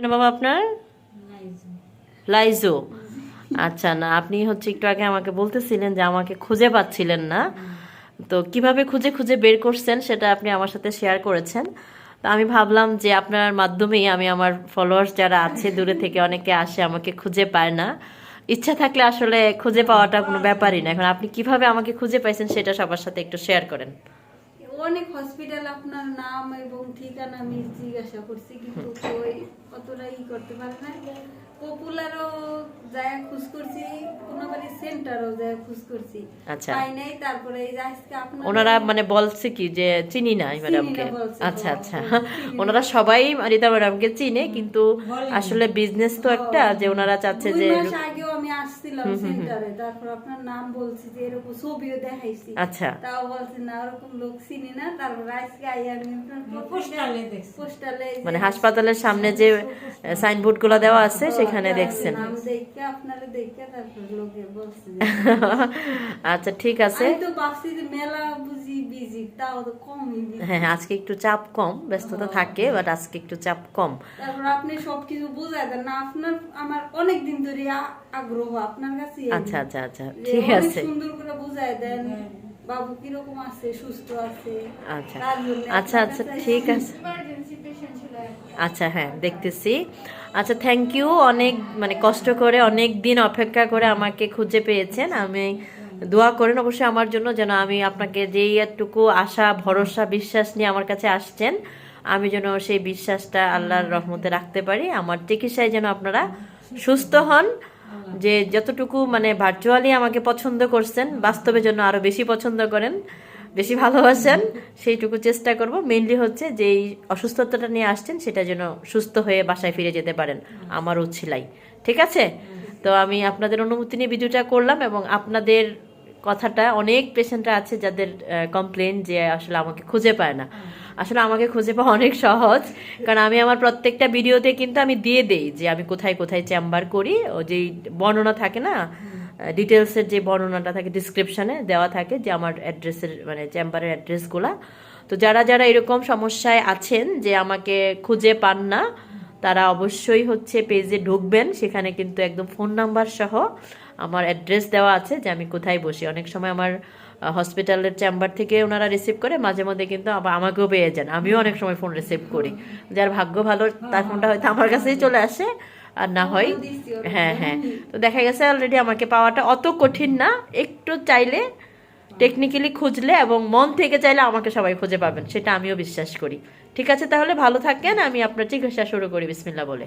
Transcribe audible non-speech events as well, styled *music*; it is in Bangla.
বাবা আপনার? লাইজো। আচ্ছা না আপনি হচ্ছে একটু আগে আমাকে বলতেছিলেন যে আমাকে খুঁজে পাচ্ছিলেন না। তো কীভাবে খুঁজে খুঁজে বের করছেন সেটা আপনি আমার সাথে শেয়ার করেছেন। তো আমি ভাবলাম যে আপনার মাধ্যমেই আমি আমার ফলোয়ার্স যারা আছে দূরে থেকে অনেকে আসে আমাকে খুঁজে পায় না। ইচ্ছা থাকলে আসলে খুঁজে পাওয়াটা কোনো ব্যাপারই না। এখন আপনি কীভাবে আমাকে খুঁজে পাইছেন সেটা সবার সাথে একটু শেয়ার করেন। অনেক হসপিটাল আপনার নাম এবং ঠিকানা আমি জিজ্ঞাসা করছি কিন্তু ওই অতটা ই করতে পারে না পপুলারও যায় খোঁজ করছি কোনাবাড়ি সেন্টারও যায় খোঁজ করছি। আচ্ছা। পাই নাই তারপরে এই যে আজকে আপনার ওনারা মানে বলছে কি যে চিনি না ম্যাডামকে আচ্ছা আচ্ছা। ওনারা সবাই রীতা ম্যাডামকে চিনে কিন্তু আসলে বিজনেস তো একটা যে ওনারা চাচ্ছে যে আগেও আমি আসছিলাম সেন্টারে তারপর আপনার নাম বলছি যে এরকম ছবিও দেখাইছি। আচ্ছা। তাও বলছি না ওরকম লোক চিনি না তারপর আজকে আই আমি পোস্টালে দেখছি। পোস্টালে মানে হাসপাতালের সামনে যে সাইনবোর্ডগুলো দেওয়া আছে সেখানে দেখছেন। আপনারা দেখে তারপর লোকে বলছে *laughs* আচ্ছা ঠিক আছে। তো ভাবছি যে মেলা বুঝি বিজি তাও তো কমই হ্যাঁ হ্যাঁ, আজকে একটু চাপ কম ব্যস্ততা থাকে বাট আজকে একটু চাপ কম। তারপর আপনি সবকিছু বুঝাই দেন না আপনার আমার অনেক দিন ধরে আগ্রহ আপনার কাছে আচ্ছা আচ্ছা আচ্ছা ঠিক আছে। সুন্দর করে বুঝাই দেন। বাবু কীরকম আছে? সুস্থ আছে? আচ্ছা। আচ্ছা আচ্ছা ঠিক আছে। আচ্ছা হ্যাঁ দেখতেছি। আচ্ছা থ্যাংক ইউ অনেক মানে কষ্ট করে অনেক দিন অপেক্ষা করে আমাকে খুঁজে পেয়েছেন। আমি দোয়া করেন অবশ্যই আমার জন্য যেন আমি আপনাকে যেই এতটুকু আশা ভরসা বিশ্বাস নিয়ে আমার কাছে আসছেন আমি যেন সেই বিশ্বাসটা আল্লাহর রহমতে রাখতে পারি। আমার চিকিৎসায় যেন আপনারা সুস্থ হন। যে যতটুকু মানে ভার্চুয়ালি আমাকে পছন্দ করছেন, বাস্তবে জন্য আরও বেশি পছন্দ করেন, বেশি ভালোবাসেন, সেইটুকু চেষ্টা করব। মেনলি হচ্ছে যে এই অসুস্থতাটা নিয়ে আসছেন, সেটা যেন সুস্থ হয়ে বাসায় ফিরে যেতে পারেন আমার উচ্ছিলাই ঠিক আছে? তো আমি আপনাদের অনুমতি নিয়ে ভিডিওটা করলাম এবং আপনাদের কথাটা অনেক পেশেন্টরা আছে যাদের কমপ্লেন যে আসলে আমাকে খুঁজে পায় না। আসলে আমাকে খুঁজে পাওয়া অনেক সহজ কারণ আমি আমার প্রত্যেকটা ভিডিওতে কিন্তু আমি দিয়ে দেই যে আমি কোথায় কোথায় চেম্বার করি ও যেই বর্ণনা থাকে না ডিটেলসের যে বর্ণনাটা থাকে ডিসক্রিপশনে দেওয়া থাকে যে আমার অ্যাড্রেসের মানে চেম্বারের অ্যাড্রেসগুলা তো যারা যারা এরকম সমস্যায় আছেন যে আমাকে খুঁজে পান না তারা অবশ্যই হচ্ছে পেজে ঢুকবেন। সেখানে কিন্তু একদম ফোন নাম্বার সহ আমার অ্যাড্রেস দেওয়া আছে যে আমি কোথায় বসি। অনেক সময় আমার হসপিটালের চেম্বার থেকে ওনারা রিসিভ করে, মাঝে মধ্যে কিন্তু আমাকেও পেয়ে যান। আমিও অনেক সময় ফোন রিসিভ করি। যার ভাগ্য ভালো, তার ফোনটা হয়তো আমার কাছেই চলে আসে, আর না হয় হ্যাঁ হ্যাঁ। তো দেখা গেছে অলরেডি আমাকে পাওয়াটা অত কঠিন না। একটু চাইলে টেকনিক্যালি খুঁজলে এবং মন থেকে চাইলে আমাকে সবাই খুঁজে পাবেন, সেটা আমিও বিশ্বাস করি। ঠিক আছে তাহলে, ভালো থাকেন আমি আপনার চিকিৎসা শুরু করি বিসমিল্লা বলে।